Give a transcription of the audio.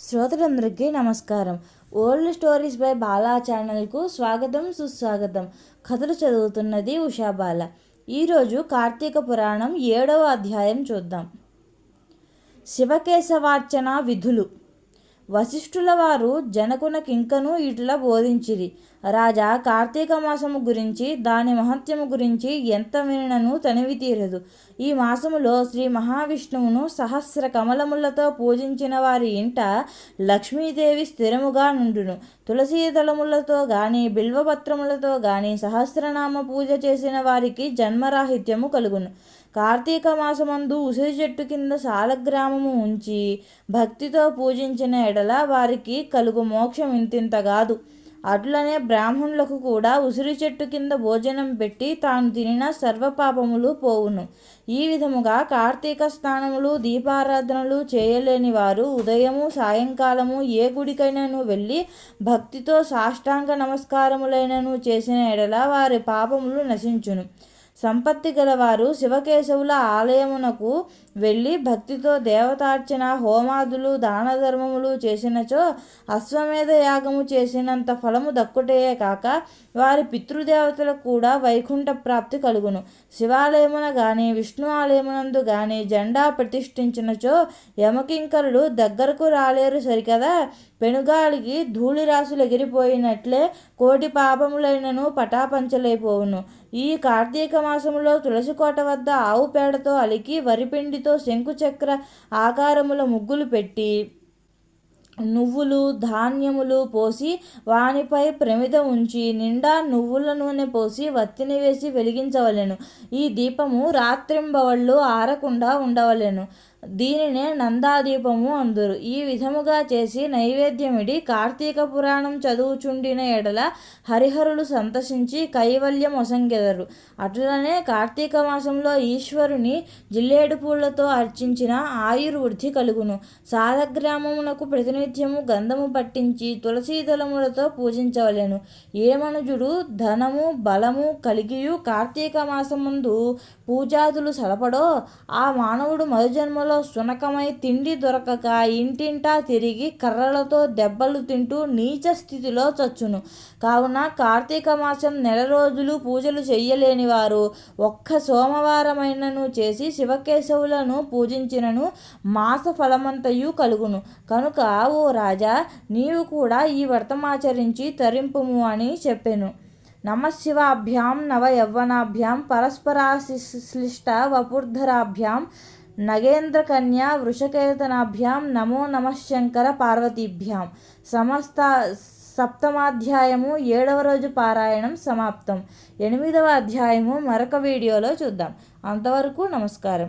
శ్రోతలందరికీ నమస్కారం. Old stories by Bala ఛానల్కు స్వాగతం సుస్వాగతం. కథలు చదువుతున్నది ఉషాబాల ఈరోజు కార్తీక పురాణం ఏడవ అధ్యాయం చూద్దాం. శివకేశవార్చన విధులు. వశిష్ఠుల వారు జనకునకింకను ఇట్లా బోధించిరి. రాజా కార్తీక మాసము గురించి దాని మహత్యము గురించి ఎంత వినను తనివి తీరదు ఈ మాసములో శ్రీ మహావిష్ణువును సహస్ర కమలములతో పూజించిన వారి ఇంట లక్ష్మీదేవి స్థిరముగా నుండును. తులసీదళములతో గాని బిల్వపత్రములతో గాని సహస్రనామ పూజ చేసిన వారికి జన్మరాహిత్యము కలుగును. కార్తీక మాసమందు ఉసిరి చెట్టు కింద సాలగ్రామము ఉంచి భక్తితో పూజించిన ఎడల వారికి కలుగు మోక్షం ఇంతింత కాదు అట్లనే బ్రాహ్మణులకు కూడా ఉసిరి చెట్టు కింద భోజనం పెట్టి తాను తినిన సర్వపాపములు పోవును. ఈ విధముగా కార్తీక స్నానములు దీపారాధనలు చేయలేని వారు ఉదయము సాయంకాలము ఏ గుడికైనాను వెళ్ళి భక్తితో సాష్టాంగ నమస్కారములైనను చేసిన ఎడల వారి పాపములు నశించును. సంపత్తి గలవారు శివకేశవుల ఆలయమునకు వెళ్ళి భక్తితో దేవతార్చన హోమాదులు దాన ధర్మములు చేసినచో అశ్వమేధ యాగము చేసినంత ఫలము దక్కుటయే కాక వారి పితృదేవతలకు కూడా వైకుంఠ ప్రాప్తి కలుగును. శివాలయమున గాని విష్ణు ఆలయమునందు గాని జెండా ప్రతిష్ఠించినచో యమకింకరుడు దగ్గరకు రాలేరు సరికదా? పెనుగాలికి ధూళిరాశులు ఎగిరిపోయినట్లే కోటి పాపములైనను పటాపంచలైపోవును. ఈ కార్తీక మాసములో తులసికోట వద్ద ఆవు పేడతో అలికి వరిపిండితో శంకుచక్ర ఆకారముల ముగ్గులు పెట్టి నువ్వులు ధాన్యములు పోసి వానిపై ప్రమిద ఉంచి నిండా నువ్వుల నూనె పోసి వత్తిని వేసి వెలిగించవలెను. ఈ దీపము రాత్రింబవళ్ళు ఆరకుండా ఉండవలెను. దీనినే నందాదీపము అందురు. ఈ విధముగా చేసి నైవేద్యమిడి కార్తీక పురాణం చదువుచుండిన ఎడల హరిహరులు సంతసించి కైవల్యం ఒసంగెదరు అట్లనే కార్తీక మాసంలో ఈశ్వరుని జిల్లేడు పూలతో అర్చించిన ఆయుర్వృద్ధి కలుగును. సాధగ్రామమునకు ప్రతినిత్యము గంధము పట్టించి తులసీదళములతో పూజించవలెను. ఏమనుజుడు ధనము బలము కలిగియు కార్తీక మాసముందు పూజాదులు సలపడో ఆ మానవుడు మరుజన్మలో సునకమై తిండి దొరకక ఇంటింటా తిరిగి కర్రలతో దెబ్బలు తింటూ నీచ స్థితిలో చచ్చును. కావున కార్తీక మాసం నెల రోజులు పూజలు చెయ్యలేని వారు ఒక్క సోమవారమైనను చేసి శివకేశవులను పూజించినను మాస ఫలమంతయు కలుగును. కనుక ఓ రాజా నీవు కూడా ఈ వ్రతమాచరించి తరింపుము అని చెప్పెను. నమశివాభ్యాం నవ యవ్వనాభ్యాం పరస్పరాశ్లిష్ట వపుర్ధరాభ్యాం నగేంద్రకన్యా వృషకేతనాభ్యాం నమో నమశంకర పార్వతీభ్యాం. సమస్త సప్తమాధ్యాయము ఏడవ రోజు పారాయణం సమాప్తం. ఎనిమిదవ అధ్యాయము మరొక వీడియోలో చూద్దాం. అంతవరకు నమస్కారం.